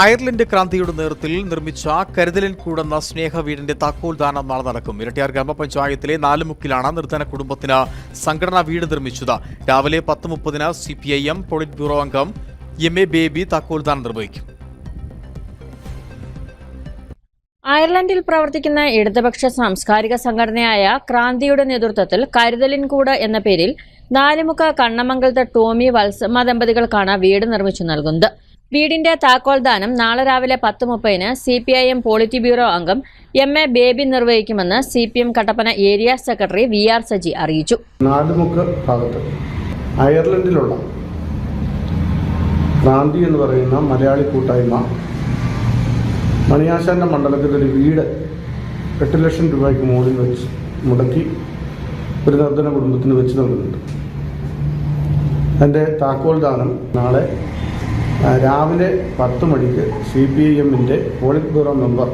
Ireland ക്രാന്തിയുടെ നേതൃത്വത്തിൽ നിർമ്മിച്ച കരുതലിൻ വീടിന്റെ താക്കോൽ ദാനം നാളെ നടക്കും. ഇരട്ടിയാർ ഗ്രാമപഞ്ചായത്തിലെ നാലുമുക്കിലാണ് നിർധന കുടുംബത്തിന് സംഘടനാ വീട് നിർമ്മിച്ചത്. രാവിലെ പത്ത് മുപ്പതിന് C P I M polit bureau അംഗം എം എ ബേബി താക്കോൽ ദാനം നിർവഹിക്കും. അയർലൻഡിൽ പ്രവർത്തിക്കുന്ന ഇടതുപക്ഷ സാംസ്കാരിക സംഘടനയായ ക്രാന്തിയുടെ നേതൃത്വത്തിൽ കരുതലിൻകൂട് എന്ന പേരിൽ നാലുമുക്ക കണ്ണമംഗലത്തെ ടോമി വത്സമ്മ ദമ്പതികൾക്കാണ് വീട് നിർമ്മിച്ചു നൽകുന്നത്. വീടിന്റെ താക്കോൽ ദാനം നാളെ രാവിലെ പത്ത് മുപ്പതിന് C P I M polit bureau അംഗം M A Baby നിർവഹിക്കുമെന്ന് C P M Kattappana area secretary V R Saji അറിയിച്ചു. നാലുമുക്ക് ഭാഗത്ത് അയർലൻഡിലുള്ള ക്രാന്തി എന്ന് പറയുന്ന മലയാളി കൂട്ടായ്മ മണിയാശാന്റെ മണ്ഡലത്തിൽ ഒരു വീട് എട്ട് ലക്ഷം രൂപയ്ക്ക് മുകളിൽ വെച്ച് മുടക്കി ഒരു നിർദ്ധന കുടുംബത്തിന് വെച്ച് നൽകുന്നുണ്ട്. അതിന്റെ താക്കോൽ ദാനം നാളെ രാവിലെ പത്ത് മണിക്ക് സി പി ഐ എമ്മിന്റെ പോളിറ്റ് ബ്യൂറോ മെമ്പർ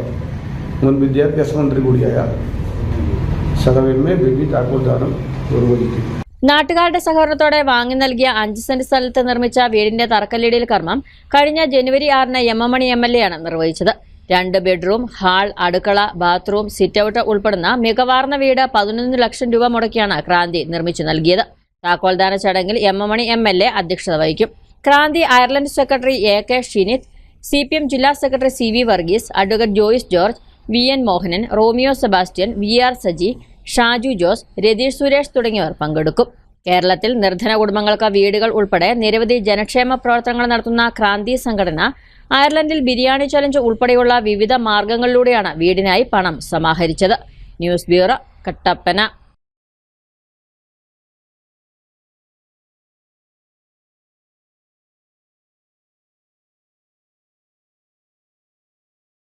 മുൻ വിദ്യാഭ്യാസ മന്ത്രി കൂടിയായ സഹവ് ബേബി താക്കോൽ ദാനം നിർവഹിക്കും. നാട്ടുകാരുടെ സഹകരണത്തോടെ വാങ്ങി നൽകിയ അഞ്ച് സെന്റ് സ്ഥലത്ത് നിർമ്മിച്ച വീടിന്റെ തറക്കല്ലിടൽ കർമ്മം കഴിഞ്ഞ ജനുവരി ആറിന് M M Mani M L A ആണ് നിർവഹിച്ചത്. രണ്ട് ബെഡ്റൂം ഹാൾ അടുക്കള ബാത്റൂം സിറ്റൌട്ട് ഉൾപ്പെടുന്ന മികവാർന്ന വീട് പതിനൊന്ന് ലക്ഷം രൂപ മുടക്കിയാണ് ക്രാന്തി നിർമ്മിച്ചു നൽകിയത്. താക്കോൽദാന ചടങ്ങിൽ M M Mani M L A അധ്യക്ഷത വഹിക്കും. Kranthi Ireland secretary A K Shinith C P M ജില്ലാ secretary C V Varghese advocate Joyce George V N Mohanan Romeo Sebastian V R Saji Shaju Jose Ratheesh Suresh തുടങ്ങിയവർ പങ്കെടുക്കും. കേരളത്തിൽ നിർധന കുടുംബങ്ങൾക്ക് വീടുകൾ ഉൾപ്പെടെ നിരവധി ജനക്ഷേമ പ്രവർത്തനങ്ങൾ നടത്തുന്ന ക്രാന്തി സംഘടന അയർലൻഡിൽ ബിരിയാണി ചലഞ്ച് ഉൾപ്പെടെയുള്ള വിവിധ മാർഗങ്ങളിലൂടെയാണ് വീടിനായി പണം സമാഹരിച്ചത്. News bureau Kattappana.